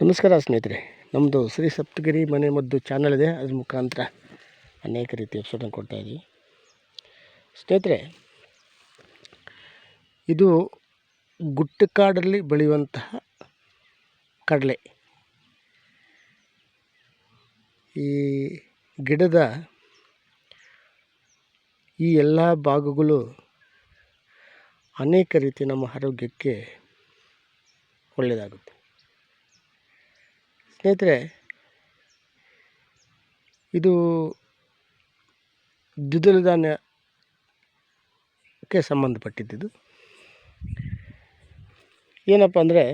ನಮಸ್ಕಾರ ಸ್ನೇಹಿತರೆ ನಮ್ಮದು ಶ್ರೀ ಸಪ್ತಗಿರಿ ಮನೆ ಮದ್ದು ಚಾನಲ್ ಇದೆ. ಅದ್ರ ಮುಖಾಂತರ ಅನೇಕ ರೀತಿಯ ಕೊಡ್ತಾ ಇದ್ದೀವಿ ಸ್ನೇಹಿತರೆ, ಇದು ಗುಟ್ಟಕಾಡಲ್ಲಿ ಬೆಳೆಯುವಂತಹ ಕಡಲೆ. ಈ ಗಿಡದ ಈ ಎಲ್ಲ ಭಾಗಗಳು ಅನೇಕ ರೀತಿ ನಮ್ಮ ಆರೋಗ್ಯಕ್ಕೆ ಒಳ್ಳೆಯದಾಗುತ್ತೆ. ಸ್ನೇಹಿತರೆ ಇದು ದ್ವಿದಳ ಧಾನ್ಯಕ್ಕೆ ಸಂಬಂಧಪಟ್ಟಿದ್ದು ಏನಪ್ಪ ಅಂದರೆ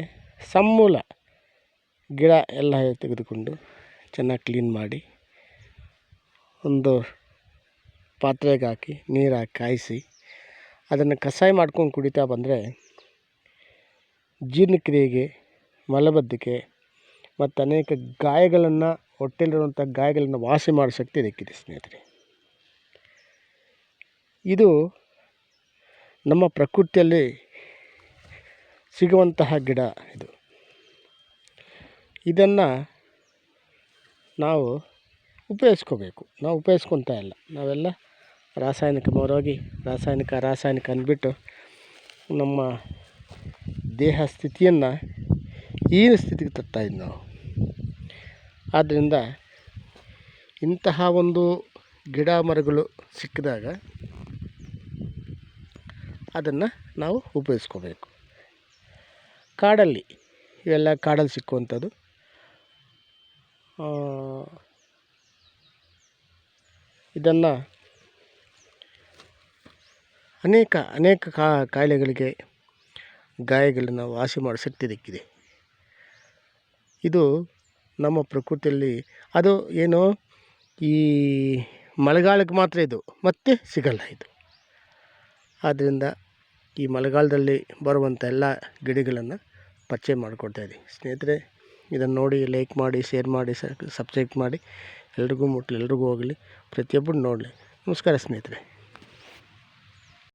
ಸಮೂಲ ಗಿಡ ಎಲ್ಲ ತೆಗೆದುಕೊಂಡು ಚೆನ್ನಾಗಿ ಕ್ಲೀನ್ ಮಾಡಿ ಒಂದು ಪಾತ್ರೆಗೆ ಹಾಕಿ ನೀರು ಹಾಕಿ ಕಾಯಿಸಿ, ಅದನ್ನು ಕಷಾಯ ಮಾಡ್ಕೊಂಡು ಕುಡಿತಾ ಬಂದರೆ ಜೀರ್ಣಕ್ರಿಯೆಗೆ ಮಲಬದ್ಧತೆ ಮತ್ತು ಅನೇಕ ಗಾಯಗಳನ್ನು ಹೊಟ್ಟೆಲಿರುವಂಥ ಗಾಯಗಳನ್ನು ವಾಸಿ ಮಾಡೋ ಶಕ್ತಿ ಇದಕ್ಕಿದೆ ಸ್ನೇಹಿತರೆ. ಇದು ನಮ್ಮ ಪ್ರಕೃತಿಯಲ್ಲಿ ಸಿಗುವಂತಹ ಗಿಡ ಇದು. ಇದನ್ನು ನಾವು ಉಪಯೋಗಿಸ್ಕೋಬೇಕು. ನಾವು ಉಪಯೋಗಿಸ್ಕೊತಾ ಇಲ್ಲ. ನಾವೆಲ್ಲ ರಾಸಾಯನಿಕ ಮರೋಗಿ ರಾಸಾಯನಿಕ ರಾಸಾಯನಿಕ ಅಂದ್ಬಿಟ್ಟು ನಮ್ಮ ದೇಹ ಸ್ಥಿತಿಯನ್ನು ಹೀನ ಸ್ಥಿತಿಗೆ ತರ್ತಾಯಿದ್ದು ನಾವು. ಆದ್ದರಿಂದ ಇಂತಹ ಒಂದು ಗಿಡ ಮರಗಳು ಸಿಕ್ಕಿದಾಗ ಅದನ್ನು ನಾವು ಉಪಯೋಗಿಸ್ಕೋಬೇಕು. ಕಾಡಲ್ಲಿ ಇವೆಲ್ಲ ಕಾಡಲ್ಲಿ ಸಿಕ್ಕುವಂಥದ್ದು. ಇದನ್ನು ಅನೇಕ ಅನೇಕ ಕಾಯಿಲೆಗಳಿಗೆ ಗಾಯಗಳನ್ನು ವಾಸಿ ಮಾಡೋ ಶಕ್ತಿ ಇದಕ್ಕಿದೆ. ಇದು ನಮ್ಮ ಪ್ರಕೃತಿಯಲ್ಲಿ. ಅದು ಏನು? ಈ ಮಳೆಗಾಲಕ್ಕೆ ಮಾತ್ರ ಇದು. ಮತ್ತೆ ಸಿಗಲ್ಲ ಇದು. ಆದ್ದರಿಂದ ಈ ಮಳೆಗಾಲದಲ್ಲಿ ಬರುವಂಥ ಎಲ್ಲ ಗಿಡಗಳನ್ನು ಪರಿಚಯ ಮಾಡಿಕೊಡ್ತಾಯಿದ್ದೀವಿ ಸ್ನೇಹಿತರೆ, ಇದನ್ನು ನೋಡಿ ಲೈಕ್ ಮಾಡಿ ಶೇರ್ ಮಾಡಿ ಸಬ್ಸ್ಕ್ರೈಬ್ ಮಾಡಿ. ಎಲ್ರಿಗೂ ಮುಟ್ಲಿ, ಎಲ್ರಿಗೂ ಹೋಗಲಿ. ಪ್ರತಿಯೊಬ್ಬರು ನೋಡಲಿ. ನಮಸ್ಕಾರ ಸ್ನೇಹಿತರೆ.